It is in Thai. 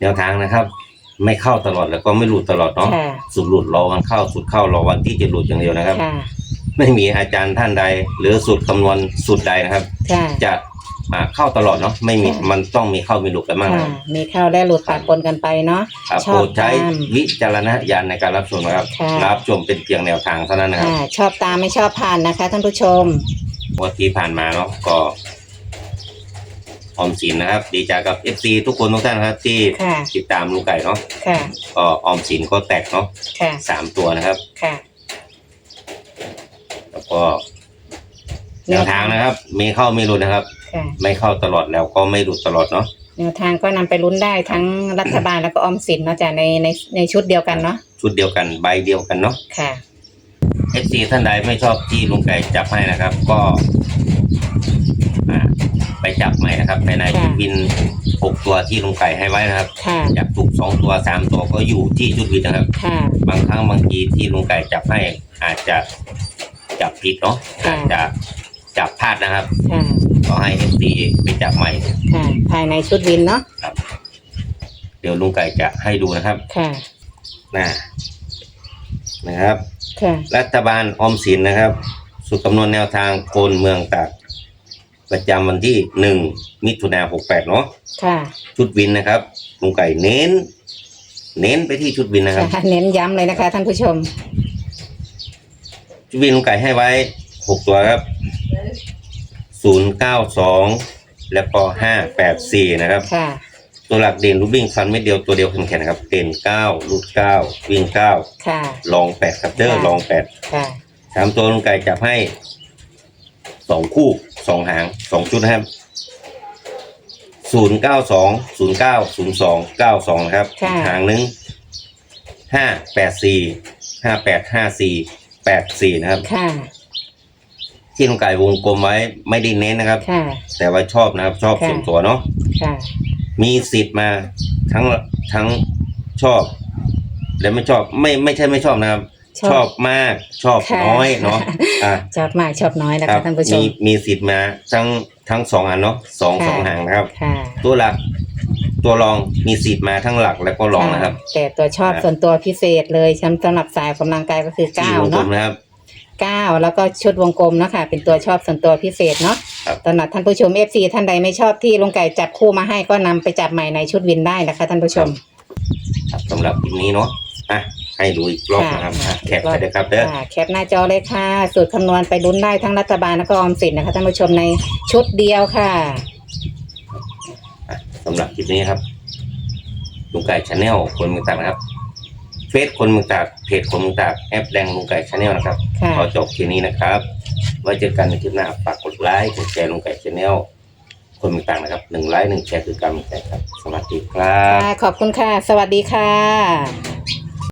แนวทางนะครับ ไม่เข้าตลอดแล้วก็ไม่หลุดตลอดเนาะค่ะ สุดหลุดรอวันเข้าสุดเข้ารอวันที่จะหลุดอย่างเดียวนะครับ ค่ะ ไม่มีอาจารย์ท่านใด หรือสูตรคำนวณสูตรใดนะครับ ค่ะจะอ่าเข้าตลอดเนาะไม่มีค่ะมันต้องมีเข้ามีหลุดกันบ้างนะคค่ะรับมีเข้าและหลุดปากปนกันไปเนาะ ครับชอบโปรดใช้ตามวิจารณญาณในการรับชมนะครับ ค่ะ รับชมเป็นเพียงแนวทางเท่านั้นนะครับค่ะชอบตามไม่ชอบผ่านนะคะท่านผู้ชมวันที่ผ่านมาเนาะก็ ออมสินนะครับ ดีใจกับเอฟซีทุกคนทุกท่านนะครับที่ค่ะ ติดตามลุงไก่เนาะค่ะ ก็ออมสินก็แตกเนาะค่ะ สามตัวนะครับ ค่ะ แล้วก็แนวทางนะครับ มีเข้ามีหลุดนะครับ ค่ะ ไม่เข้าตลอดแล้วก็ไม่หลุดตลอดเนาะแนวทางก็นำไปลุ้นได้ทั้งรัฐบาลแล้วก็ออมสินเนาะจ้ะในในในชุดเดียวกันเนาะ ชุดเดียวกันใบเดียวกันเนาะ ค่ะเอฟซีท่านใดไม่ชอบที่ลุงไก่จับให้นะครับ ก็อ่าไป จับใหม่นะครับในในค่ะบินหกตัวที่ลุงไก่ให้ไว้นะครับค่ะจับถูกสองตัวสามตัวก็อยู่ที่ชุดวินนะครับ ค่ะบางครั้งบางทีที่ลุงไก่จับให้อาจจะจับผิดเนาะค่ะอาจจะจับพลาดนะครับค่ะก็ให้เอฟซีไปจับใหม่ค่ะภายในชุดวินเนาะเดี๋ยวลุงไก่จะให้ดูนะครับค่ะนะนะครับ ค่ะรัฐบาลออมสินนะครับ สุดคำนวณแนวทางโคนเมืองตาก ประจำวันที่หนึ่งมิถุนาหกแปดเนาะค่ะ ชุดวินนะครับลุงไก่เน้น เน้นไปที่ชุดวินนะครับค่ะเน้นย้ำเลยนะคะท่านผู้ชม ชุดวินลุงไก่ให้ไว้หกตัวครับศูนย์เก้าสองแล้วก็ห้าแปดสี่นะครับ ค่ะตัวหลักเด่นลูกวิ่งฟันไม่เดียวตัวเดียวแข็งๆนะครับ เด่นเก้าลูกเก้าวิ่งเก้าค่ะ ลองแปดครับเด้อค่ะลองแปดค่ะสามตัวลุงไก่จับให้สองคู่ สองหางสองชุดนะครับศูนย์เก้าสองศูนย์เก้าศูนย์สองเก้าสองนะครับค่ะ หางหนึ่งห้าแปดสี่ห้าแปดห้าสี่แปดสี่นะครับ ค่ะ ที่ลุงไก่วงกลมไว้ไม่ได้เน้นนะครับ ค่ะ แต่ว่าชอบนะครับ ชอบค่ะ ส่วนตัวเนาะค่ะ มีสิทธิ์มาทั้งทั้งชอบ และไม่ชอบไม่ไม่ใช่ไม่ชอบนะครับ ชอบชอบมากชอบค่ะ น้อยเนาะอะชอบมากชอบน้อยนะครัคะท่านผู้ชมีม มีสิทธิ์มาทั้งทั้งสองอันเนาะสองค่ะ สองหางนะครับ ค่ะตัวหลัก ตัวรองมีสิทธิ์มาทั้งหลักและก็รองนะครับ แต่ตัวชอบครับ ส่วนตัวพิเศษเลยสำหรับสายออกกำลังกายก็คือที่เก้าวงกลเนาะมนะครับ เก้าแล้วก็ชุดวงกลมเนาะค่ะ เป็นตัวชอบส่วนตัวพิเศษเนาะครับ สำหรับท่านผู้ชมเอฟซีท่านใดไม่ชอบที่ลุงไก่จับคู่มาให้ก็นำไปจับใหม่ในชุดวินได้นะคะท่านผู้ชม ครับสำหรับคลิปนี้เนาะอะ ให้ดูอีกรอบนะครับค่ะอะ แคปไปเลยครับเด้อ ค่ะแคปหน้าจอเลยค่ะ สูตรคำนวณไปลุ้นได้ทั้งรัฐบาลแล้วก็ออมสินนะคะท่านผู้ชมในชุดเดียวค่ะอะสำหรับคลิปนี้ครับลุงไก่ชาแนลคนเมืองตากนะครับ เฟซคนเมืองตากเพจคนเมืองตากแอปแดงลุงไก่ชาแนลนะครับ ค่ะ ขอจบทีนี้นะครับ ไว้เจอกันในคลิปหน้าฝากกดไลค์กดแชร์ลงไก่ชแนลคนต่างๆนะครับหนึ่งไลค์หนึ่งแชร์คือกำลังใจครับ สวัสดีครับ ค่ะ ขอบคุณค่ะ สวัสดีค่ะ